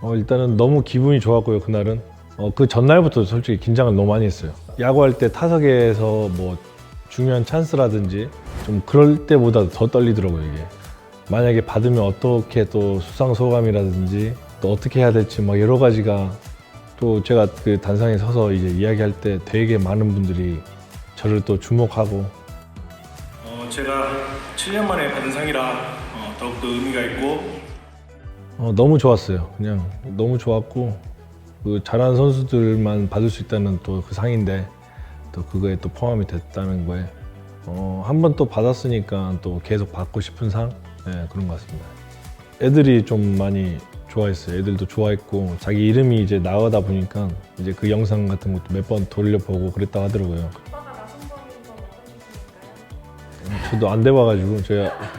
어, 일단은 너무 기분이 좋았고요 그날은. 어, 그 전날부터 솔직히 긴장을 너무 많이 했어요. 야구할 때 타석에서 뭐 중요한 찬스라든지 좀 그럴 때보다 더 떨리더라고요 이게. 만약에 받으면 어떻게 또 수상 소감이라든지 또 어떻게 해야 될지 막 여러 가지가 또 제가 그 단상에 서서 이제 이야기할 때 되게 많은 분들이 저를 또 주목하고. 어, 제가 7년 만에 받은 상이라 어, 더욱더 의미가 있고 어, 너무 좋았어요. 그냥 너무 좋았고 그 잘하는 선수들만 받을 수 있다는 또 그 상인데 또 그거에 또 포함이 됐다는 거에 어, 한 번 또 받았으니까 또 계속 받고 싶은 상 네, 그런 것 같습니다. 애들이 좀 많이 좋아했어요. 애들도 좋아했고 자기 이름이 이제 나가다 보니까 이제 그 영상 같은 것도 몇 번 돌려보고 그랬다 하더라고요. 저도 안 돼봐가지고 제가